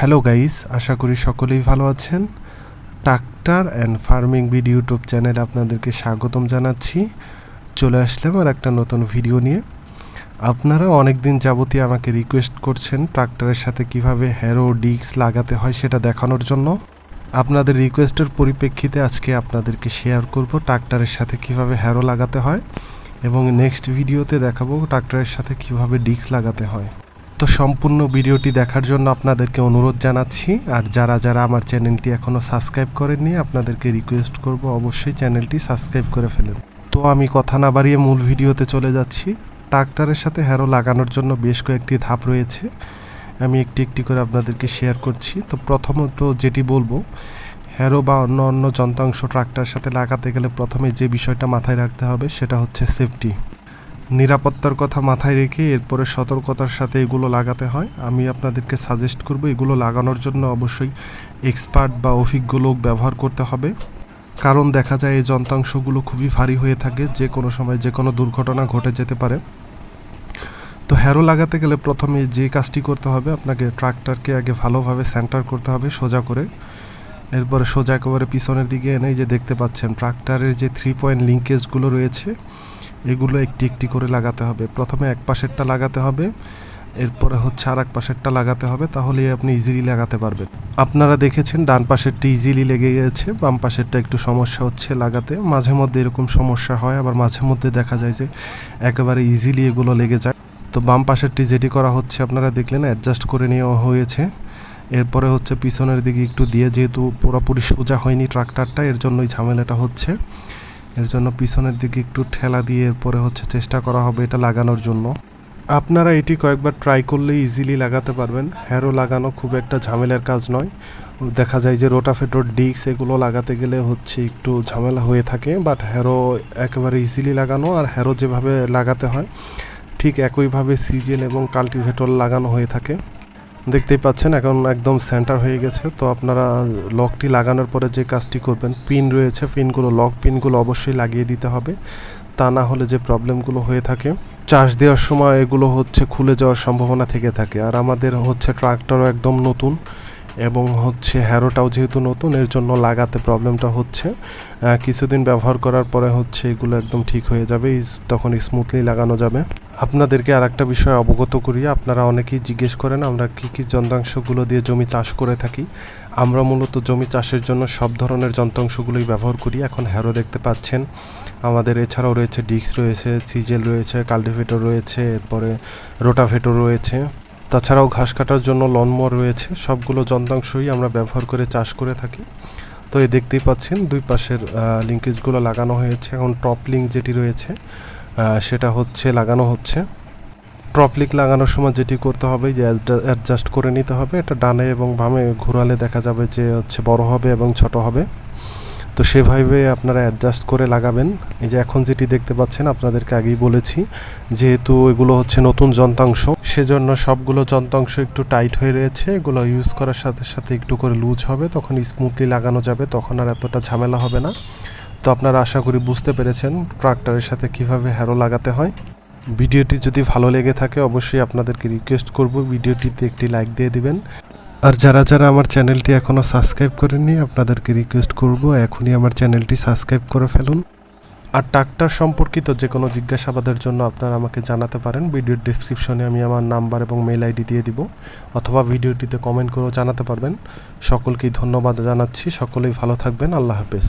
Hello guys আশা করি সকলেই ভালো আছেন। Tractor and farming video YouTube চ্যানেলে আপনাদেরকে স্বাগতম জানাচ্ছি। চলে আসলাম আর একটা নতুন ভিডিও নিয়ে। আপনারা অনেক দিন যাবতীয় আমাকে রিকোয়েস্ট করছেন ট্রাক্টরের সাথে কীভাবে হ্যারো ডিক্স লাগাতে হয় সেটা দেখানোর জন্য। আপনাদের রিকোয়েস্টের পরিপ্রেক্ষিতে আজকে আপনাদেরকে শেয়ার করব ট্রাক্টরের সাথে কীভাবে হ্যারো লাগাতে হয়। এবং নেক্সট ভিডিওতে দেখাবো ট্রাক্টরের সাথে কীভাবে ডিক্স লাগাতে হয়। তো সম্পূর্ণ ভিডিওটি দেখার জন্য আপনাদেরকে অনুরোধ জানাচ্ছি। আর যারা যারা আমার চ্যানেলটি এখনও সাবস্ক্রাইব করেননি, আপনাদেরকে রিকোয়েস্ট করব অবশ্যই চ্যানেলটি সাবস্ক্রাইব করে ফেলেন। তো আমি কথা না বাড়িয়ে মূল ভিডিওতে চলে যাচ্ছি। ট্রাক্টরের সাথে হ্যারো লাগানোর জন্য বেশ কয়েকটি ধাপ রয়েছে। আমি একটি একটি করে আপনাদেরকে শেয়ার করছি। তো প্রথমত যেটি বলব, হ্যারো বা অন্য অন্য যন্ত্রাংশ ট্রাক্টরের সাথে লাগাতে গেলে প্রথমে যে বিষয়টা মাথায় রাখতে হবে, সেটা হচ্ছে সেফটি নিরাপত্তার কথা মাথায় রেখে এরপরে সতর্কতার সাথে এগুলো লাগাতে হয়। আমি আপনাদেরকে সাজেস্ট করব, এগুলো লাগানোর জন্য অবশ্যই এক্সপার্ট বা অভিজ্ঞ লোক ব্যবহার করতে হবে। কারণ দেখা যায় এই যন্ত্রাংশগুলো খুবই ভারী হয়ে থাকে, যে কোনো সময় যে কোনো দুর্ঘটনা ঘটে যেতে পারে। তো হ্যারো লাগাতে গেলে প্রথমে যে কাজটি করতে হবে, আপনাকে ট্রাক্টরকে আগে ভালোভাবে সেন্টার করতে হবে সোজা করে। এরপরে সোজা একেবারে পিছনের দিকে এনে যে দেখতে পাচ্ছেন, ট্রাক্টরের যে থ্রি পয়েন্ট লিঙ্কেজগুলো রয়েছে এগুলো একটি একটি করে লাগাতে হবে। প্রথমে এক পাশেরটা লাগাতে হবে, এরপরে হচ্ছে আর এক পাশেরটা লাগাতে হবে তাহলে আপনি ইজিলি লাগাতে পারবেন। আপনারা দেখেছেন ডান পাশেরটি ইজিলি লেগে গেছে, বাম পাশেরটা একটু সমস্যা হচ্ছে লাগাতে। মাঝে মধ্যে এরকম সমস্যা হয়, আবার মাঝে মধ্যে দেখা যায় যে একেবারে ইজিলি এগুলো লেগে যায়। তো বাম পাশেরটি যেটি করা হচ্ছে, আপনারা দেখলেন অ্যাডজাস্ট করে নেওয়া হয়েছে। এরপরে হচ্ছে পিছনের দিকে একটু দিয়ে, যেহেতু পুরোপুরি সোজা হয়নি ট্রাক্টরটা, এর জন্যই ঝামেলাটা হচ্ছে। এর জন্য পিছনের দিকে একটু ঠেলা দিয়ে এরপরে হচ্ছে চেষ্টা করা হবে এটা লাগানোর জন্য। আপনারা এটি কয়েকবার ট্রাই করলে ইজিলি লাগাতে পারবেন। হ্যারো লাগানো খুব একটা ঝামেলার কাজ নয়। দেখা যায় যে রোটাফেটোর ডিক্স এগুলো লাগাতে গেলে হচ্ছে একটু ঝামেলা হয়ে থাকে বাট হ্যারো একেবারে ইজিলি লাগানো আর হ্যারো যেভাবে লাগাতে হয়, ঠিক একইভাবে সিজেল এবং কাল্টিভেটর লাগানো হয়ে থাকে। দেখতেই পাচ্ছেন, এখন একদম সেন্টার হয়ে গেছে। তো আপনারা লকটি লাগানোর পরে যে কাজটি করবেন পিন রয়েছে পিনগুলো লক পিনগুলো অবশ্যই লাগিয়ে দিতে হবে। তা না হলে যে প্রবলেমগুলো হয়ে থাকে চাষ দেওয়ার সময় এগুলো হচ্ছে খুলে যাওয়ার সম্ভাবনা থেকে থাকে। আর আমাদের হচ্ছে ট্রাক্টরও একদম নতুন। এবং হচ্ছে হ্যারোটাও যেহেতু নতুন, এর জন্য লাগাতে প্রবলেমটা হচ্ছে। কিছুদিন ব্যবহার করার পরে হচ্ছে এগুলো একদম ঠিক হয়ে যাবে তখন স্মুথলি লাগানো যাবে। আপনাদেরকে আর একটা বিষয় অবগত করি, আপনারা অনেকেই জিজ্ঞেস করেন, আমরা কী কী যন্ত্রাংশগুলো দিয়ে জমি চাষ করে থাকি? আমরা মূলত জমি চাষের জন্য সব ধরনের যন্ত্রাংশগুলোই ব্যবহার করি, এখন হ্যারো দেখতে পাচ্ছেন। আমাদের এছাড়াও রয়েছে ডিস্ক রয়েছে, সিজেল রয়েছে, কাল্টিভেটর রয়েছে, এরপরে রোটাভেটর রয়েছে। তাছাড়াও ঘাস কাটার জন্য লনমোয়ার রয়েছে। সবগুলো যন্ত্রাংশই আমরা ব্যবহার করে চাষ করে থাকি। তো এই দেখতেই পাচ্ছেন, দুই পাশের লিঙ্কেজগুলো লাগানো হয়েছে। এখন টপ লিঙ্ক যেটি রয়েছে সেটা হচ্ছে, লাগানো হচ্ছে। টপ লিঙ্ক লাগানোর সময় যেটি করতে হবে, যে অ্যাডজাস্ট করে নিতে হবে। এটা ডানে এবং বামে ঘোরালে দেখা যাবে যে হচ্ছে বড় হবে এবং ছোট হবে। তো সেভাবে আপনারা অ্যাডজাস্ট করে লাগাবেন। এই যে এখন যেটি দেখতে পাচ্ছেন, আপনাদেরকে আগেই বলেছি, যেহেতু এগুলো হচ্ছে নতুন যন্ত্রাংশ। সেজন্য সবগুলো যন্ত্রাংশ একটু টাইট হয়ে রয়েছে, এগুলো ইউজ করার সাথে সাথে একটু করে লুজ হবে, তখন স্মুথলি লাগানো যাবে, তখন আর এতটা ঝামেলা হবে না। তো আপনারা আশা করি বুঝতে পেরেছেন ট্রাক্টরের সাথে কীভাবে হ্যারো লাগাতে হয়। ভিডিওটি যদি ভালো লেগে থাকে অবশ্যই আপনাদেরকে রিকোয়েস্ট করব, ভিডিওটিতে একটি লাইক দিয়ে দিবেন। আর যারা যারা আমার চ্যানেলটি এখনও সাবস্ক্রাইব করেননি, আপনাদেরকে রিকোয়েস্ট করব, এখনই আমার চ্যানেলটি সাবস্ক্রাইব করে ফেলুন। আর ট্রাক্টর সম্পর্কিত যে কোনো জিজ্ঞাসাবাদের জন্য আপনারা আমাকে জানাতে পারেন। ভিডিওর ডিসক্রিপশনে আমি আমার নাম্বার এবং মেল আইডি দিয়ে দিব, অথবা ভিডিওটিতে কমেন্ট করেও জানাতে পারবেন। সকলকেই ধন্যবাদ জানাচ্ছি। সকলেই ভালো থাকবেন। আল্লাহ হাফেজ।